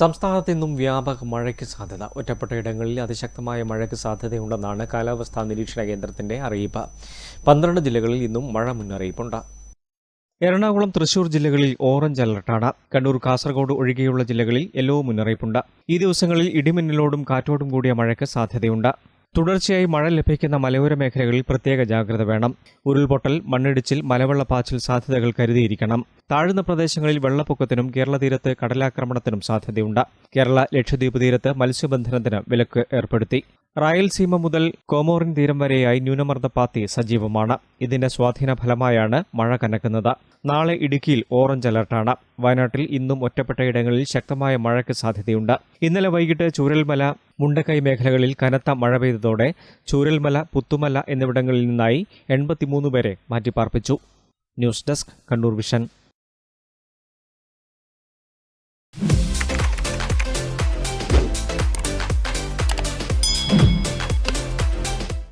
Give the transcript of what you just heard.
സംസ്ഥാനത്ത് ഇന്നും വ്യാപക മഴയ്ക്ക് സാധ്യത. ഒറ്റപ്പെട്ട ഇടങ്ങളിൽ അതിശക്തമായ മഴയ്ക്ക് സാധ്യതയുണ്ടെന്നാണ് കാലാവസ്ഥാ നിരീക്ഷണ കേന്ദ്രത്തിന്റെ അറിയിപ്പ്. പന്ത്രണ്ട് ജില്ലകളിൽ ഇന്നും മഴ മുന്നറിയിപ്പുണ്ട്. എറണാകുളം തൃശൂർ ജില്ലകളിൽ ഓറഞ്ച് അലർട്ടാണ് കണ്ണൂർ കാസർഗോഡ് ഒഴികെയുള്ള ജില്ലകളിൽ യെല്ലോ മുന്നറിയിപ്പുണ്ട്. ഈ ദിവസങ്ങളിൽ ഇടിമിന്നലോടും കാറ്റോടും കൂടിയ മഴയ്ക്ക് സാധ്യതയുണ്ട്. തുടർച്ചയായി മഴ ലഭിക്കുന്ന മലയോര മേഖലകളിൽ പ്രത്യേക ജാഗ്രത വേണം. ഉരുൾപൊട്ടൽ മണ്ണിടിച്ചിൽ മലവെള്ളപ്പാച്ചിൽ സാധ്യതകൾ കരുതിയിരിക്കണം. താഴ്ന്ന പ്രദേശങ്ങളിൽ വെള്ളപ്പൊക്കത്തിനും കേരള തീരത്ത് കടലാക്രമണത്തിനും സാധ്യതയുണ്ട്. കേരള ലക്ഷദ്വീപ് തീരത്ത് മത്സ്യബന്ധനത്തിന് വിലക്ക് ഏർപ്പെടുത്തി. റായൽസീമ മുതൽ കോമോറിൻ തീരം വരെയായി ന്യൂനമർദ്ദപാത്തി സജീവമാണ്. ഇതിന്റെ സ്വാധീന ഫലമായാണ് മഴ കനക്കുന്നത്. നാളെ ഇടുക്കിയിൽ ഓറഞ്ച് അലർട്ടാണ്. വയനാട്ടിൽ ഇന്നും ഒറ്റപ്പെട്ട ഇടങ്ങളിൽ ശക്തമായ മഴയ്ക്ക് സാധ്യതയുണ്ട്. ഇന്നലെ വൈകിട്ട് ചൂരൽമല മുണ്ടക്കൈ മേഖലകളിൽ കനത്ത മഴ പെയ്തതോടെ ചൂരൽമല പുത്തുമല എന്നിവിടങ്ങളിൽ നിന്നായി എൺപത്തിമൂന്ന് പേരെ മാറ്റിപ്പാർപ്പിച്ചു. News desk Kannur vision.